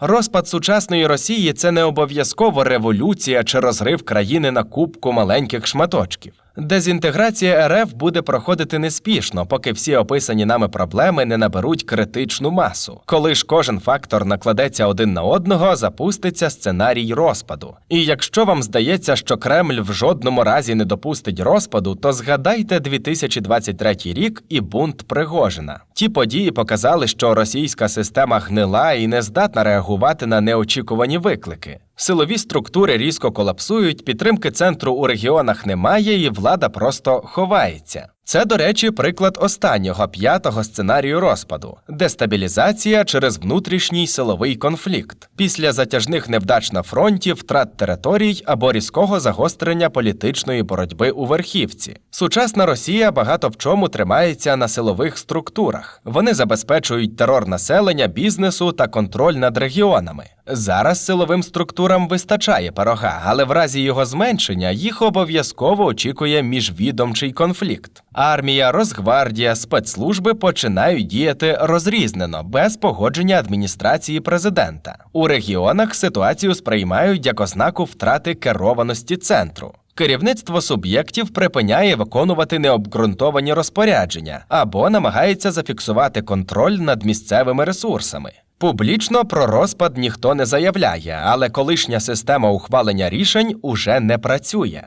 Розпад сучасної Росії це не обов'язково революція чи розрив країни на кубку маленьких шматочків. Дезінтеграція РФ буде проходити неспішно, поки всі описані нами проблеми не наберуть критичну масу. Коли ж кожен фактор накладеться один на одного, запуститься сценарій розпаду. І якщо вам здається, що Кремль в жодному разі не допустить розпаду, то згадайте 2023 рік і бунт Пригожина. Ті події показали, що російська система гнила і не здатна реагувати на неочікувані виклики. Силові структури різко колапсують, підтримки центру у регіонах немає, і влада просто ховається. Це, до речі, приклад останнього п'ятого сценарію розпаду дестабілізація через внутрішній силовий конфлікт після затяжних невдач на фронті, втрат територій або різкого загострення політичної боротьби у верхівці. Сучасна Росія багато в чому тримається на силових структурах. Вони забезпечують терор населення, бізнесу та контроль над регіонами. Зараз силовим структурам вистачає пирога, але в разі його зменшення їх обов'язково очікує міжвідомчий конфлікт. Армія, Росгвардія, спецслужби починають діяти розрізнено, без погодження адміністрації президента. У регіонах ситуацію сприймають як ознаку втрати керованості центру. Керівництво суб'єктів припиняє виконувати необґрунтовані розпорядження або намагається зафіксувати контроль над місцевими ресурсами. Публічно про розпад ніхто не заявляє, але колишня система ухвалення рішень уже не працює.